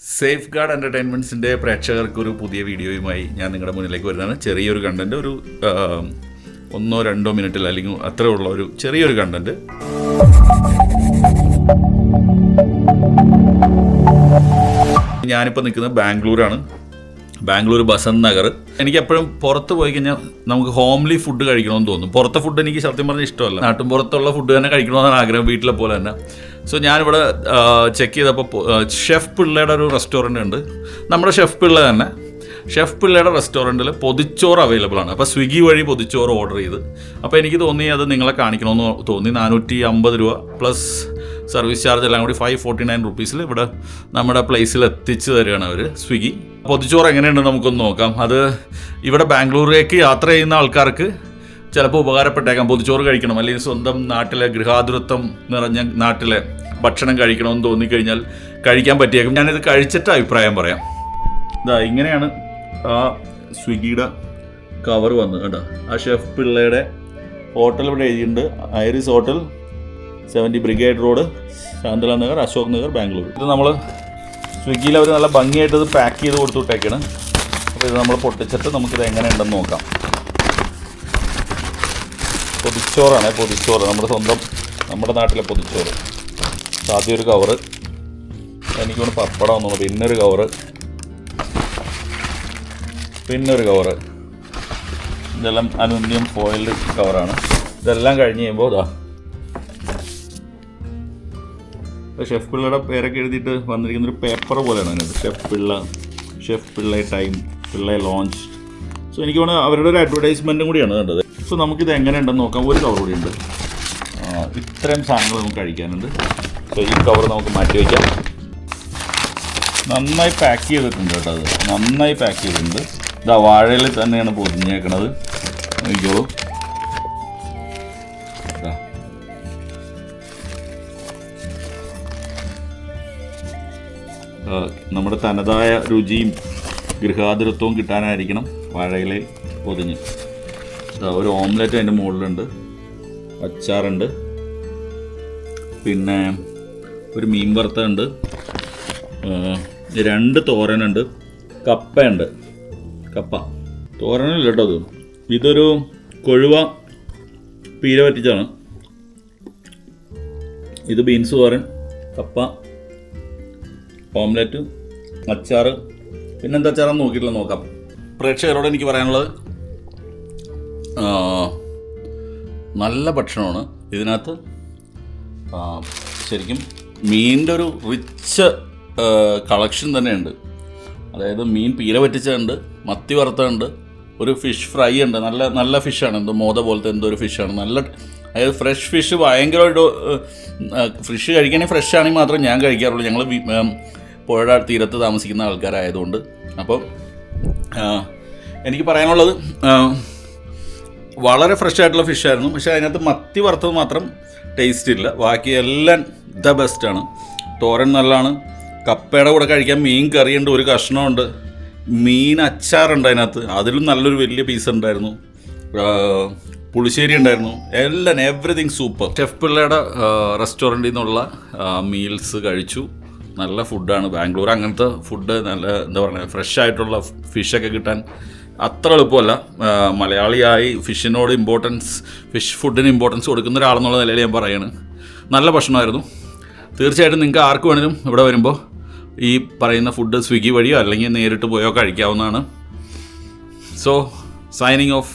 Safe guard എന്റർടൈൻമെന്റ്സിന്റെ പ്രേക്ഷകർക്ക് ഒരു പുതിയ വീഡിയോയുമായി ഞാൻ നിങ്ങളുടെ മുന്നിലേക്ക് വരുന്നതാണ്. ചെറിയൊരു കണ്ടന്റ് ഒരു ഒന്നോ രണ്ടോ മിനിറ്റിൽ അല്ലെങ്കിൽ അത്രേ ഉള്ള ഒരു ചെറിയൊരു കണ്ടന്റ് ഞാനിപ്പോൾ നിൽക്കുന്നത് ബാംഗ്ലൂരാണ്. ബാംഗ്ലൂർ ബസന്ത് നഗർ. എനിക്ക് എപ്പോഴും പുറത്ത് പോയി കഴിഞ്ഞാൽ നമുക്ക് ഹോംലി ഫുഡ് കഴിക്കണമെന്ന് തോന്നും. പുറത്തെ ഫുഡ് എനിക്ക് സത്യം പറഞ്ഞാൽ ഇഷ്ടമല്ല. നാട്ടും പുറത്തുള്ള ഫുഡ് തന്നെ കഴിക്കണമെന്നാണ് ആഗ്രഹം വീട്ടിലെ പോലെ തന്നെ. സോ ഞാനിവിടെ ചെക്ക് ചെയ്തപ്പോൾ ഷെഫ് പിള്ളയുടെ ഒരു റെസ്റ്റോറന്റ് ഉണ്ട്. നമ്മുടെ ഷെഫ് പിള്ള തന്നെ. ഷെഫ് പിള്ളയുടെ റെസ്റ്റോറന്റിൽ പൊതിച്ചോറ് അവൈലബിൾ ആണ്. അപ്പോൾ സ്വിഗ്ഗി വഴി പൊതിച്ചോറ് ഓർഡർ ചെയ്ത്. അപ്പോൾ എനിക്ക് തോന്നി അത് നിങ്ങളെ കാണിക്കണമെന്ന് തോന്നി. നാനൂറ്റി അമ്പത് രൂപ പ്ലസ് സർവീസ് ചാർജ് എല്ലാം കൂടി ഫൈവ് ഫോർട്ടി നയൻ റുപ്പീസിൽ ഇവിടെ നമ്മുടെ പ്ലേസിൽ എത്തിച്ചു തരികയാണ് അവർ സ്വിഗ്ഗി. പൊതിച്ചോറ് എങ്ങനെയുണ്ടെന്ന് നമുക്കൊന്ന് നോക്കാം. അത് ഇവിടെ ബാംഗ്ലൂരിലേക്ക് യാത്ര ചെയ്യുന്ന ആൾക്കാർക്ക് ചിലപ്പോൾ ഉപകാരപ്പെട്ടേക്കാം. പൊതിച്ചോറ് കഴിക്കണം. അല്ലെങ്കിൽ സ്വന്തം നാട്ടിലെ ഗൃഹാതുരത്വം നിറഞ്ഞ നാട്ടിലെ ഭക്ഷണം കഴിക്കണമെന്ന് തോന്നിക്കഴിഞ്ഞാൽ കഴിക്കാൻ പറ്റിയേക്കും. ഞാനിത് കഴിച്ചിട്ട് അഭിപ്രായം പറയാം. ഇതാ ഇങ്ങനെയാണ് ആ സ്വിഗ്ഗിയുടെ കവർ വന്നത് കേട്ടോ. ആ ഷെഫ് പിള്ളയുടെ ഹോട്ടൽ ഇവിടെ എഴുതിയിട്ടുണ്ട്. Iris hotel seventy Brigade road Shanthala Nagar Ashok Nagar Bangalore. ഇത് നമ്മൾ സ്വിഗ്ഗിയിൽ അവർ നല്ല ഭംഗിയായിട്ട് ഇത് പാക്ക് ചെയ്ത് കൊടുത്തു വിട്ടേക്കാണ് അപ്പോൾ ഇത് നമ്മൾ പൊട്ടിച്ചിട്ട് നമുക്കിത് എങ്ങനെയുണ്ടെന്ന് നോക്കാം. പൊതിച്ചോറാണ് പൊതിച്ചോറ്. നമ്മുടെ സ്വന്തം നമ്മുടെ നാട്ടിലെ പൊതിച്ചോറ്. ആദ്യം ഒരു കവറ് എനിക്കൊന്ന് പപ്പടം ഒന്നും പിന്നൊരു കവറ് പിന്നൊരു കവറ് ഇതെല്ലാം അനുന്യം ഫോയിൽഡ് കവറാണ് ഇതെല്ലാം കഴിഞ്ഞ് കഴിയുമ്പോൾ ഇതാ ഷെഫ് പിള്ളയുടെ പേരൊക്കെ എഴുതിയിട്ട് വന്നിരിക്കുന്ന ഒരു പേപ്പർ പോലെയാണ് അതിനകത്ത്. Chef Pillai chef Pillai time Pillai lounge so എനിക്ക് തോന്നുന്നത് അവരുടെ ഒരു അഡ്വർടൈസ്മെന്റും കൂടിയാണ് കണ്ടത്. സോ നമുക്കിത് എങ്ങനെയുണ്ടെന്ന് നോക്കാം. ഒരു കവർ കൂടി ഉണ്ട് ആ, ഇത്രയും സാധനങ്ങൾ നമുക്ക് കഴിക്കാനുണ്ട്. സോ ഈ കവർ നമുക്ക് മാറ്റി വയ്ക്കാം നന്നായി പാക്ക് ചെയ്തിട്ടുണ്ട് കേട്ടോ അത്. നന്നായി പാക്ക് ചെയ്തിട്ടുണ്ട്. ഇതാ വാഴയിൽ തന്നെയാണ് പൊതിഞ്ഞേക്കണത്. നോക്കിക്കോളൂ നമ്മുടെ തനതായ രുചിയും ഗൃഹാതുരത്വവും കിട്ടാനായിരിക്കണം വാഴയിലയിൽ പൊതിഞ്ഞ്. ഒരു ഓംലെറ്റ് അതിന്റെ മുകളിലുണ്ട്. അച്ചാറുണ്ട്. പിന്നെ ഒരു മീൻ വറുത്തുണ്ട് രണ്ട് തോരനുണ്ട്. കപ്പയുണ്ട്. കപ്പ. തോരനല്ല കേട്ടോ അത് ഇതൊരു കൊഴുവ പീര പറ്റിച്ചാണ് ഇത് ബീൻസ് തോരൻ കപ്പ ഓംലെറ്റ് അച്ചാർ പിന്നെന്താ അച്ചാറെന്ന് നോക്കിയിട്ടില്ല നോക്കാം. പ്രേക്ഷകരോട് എനിക്ക് പറയാനുള്ളത് നല്ല ഭക്ഷണമാണ്. ഇതിനകത്ത് ശരിക്കും മീനിന്റെ ഒരു റിച്ച് കളക്ഷൻ തന്നെയുണ്ട്. അതായത് മീൻ പീര പറ്റിച്ചുണ്ട് മത്തി വറുത്തുണ്ട് ഒരു ഫിഷ് ഫ്രൈ ഉണ്ട് നല്ല നല്ല ഫിഷാണ് എന്തോ മോത പോലത്തെ എന്തോ ഒരു ഫിഷാണ് നല്ല അതായത് ഫ്രഷ് ഫിഷ് ഭയങ്കരമായിട്ട് ഫിഷ് കഴിക്കണമെങ്കിൽ ഫ്രഷ് ആണെങ്കിൽ മാത്രമേ ഞാൻ കഴിക്കാറുള്ളൂ. ഞങ്ങൾ പുഴ തീരത്ത് താമസിക്കുന്ന ആൾക്കാരായതുകൊണ്ട്. അപ്പോൾ ആ, എനിക്ക് പറയാനുള്ളത് വളരെ ഫ്രഷ് ആയിട്ടുള്ള ഫിഷായിരുന്നു പക്ഷേ അതിനകത്ത് മത്തി വറുത്തത് മാത്രം ടേസ്റ്റ് ഇല്ല. ബാക്കി എല്ലാം ദ ബെസ്റ്റാണ് തോരൻ നല്ലതാണ്. കപ്പയുടെ കൂടെ കഴിക്കാൻ മീൻ കറിയുണ്ട് ഒരു കഷ്ണമുണ്ട്. മീൻ അച്ചാറുണ്ട് അതിനകത്ത്. അതിലും നല്ലൊരു വലിയ പീസ് ഉണ്ടായിരുന്നു. പുളിശ്ശേരി ഉണ്ടായിരുന്നു. എല്ലാം എവറിഥിങ് സൂപ്പർ ഷെഫ് പിള്ളയുടെ റെസ്റ്റോറന്റിൽ നിന്നുള്ള മീൽസ് കഴിച്ചു. നല്ല ഫുഡാണ് ബാംഗ്ലൂർ അങ്ങനത്തെ ഫുഡ് നല്ല എന്താ പറയുക ഫ്രഷ് ആയിട്ടുള്ള ഫിഷൊക്കെ കിട്ടാൻ അത്ര എളുപ്പമല്ല. മലയാളിയായി ഫിഷിനോട് ഇമ്പോർട്ടൻസ് ഫിഷ് ഫുഡിന് ഇമ്പോർട്ടൻസ് കൊടുക്കുന്ന ഒരാളെന്നുള്ള നിലയിൽ ഞാൻ പറയാണ്. നല്ല ഭക്ഷണമായിരുന്നു. തീർച്ചയായിട്ടും നിങ്ങൾക്ക് ആർക്ക് വേണേലും ഇവിടെ വരുമ്പോൾ ഈ പറയുന്ന ഫുഡ് സ്വിഗ്ഗി വഴിയോ അല്ലെങ്കിൽ നേരിട്ട് പോയോ കഴിക്കാവുന്നതാണ്. So signing off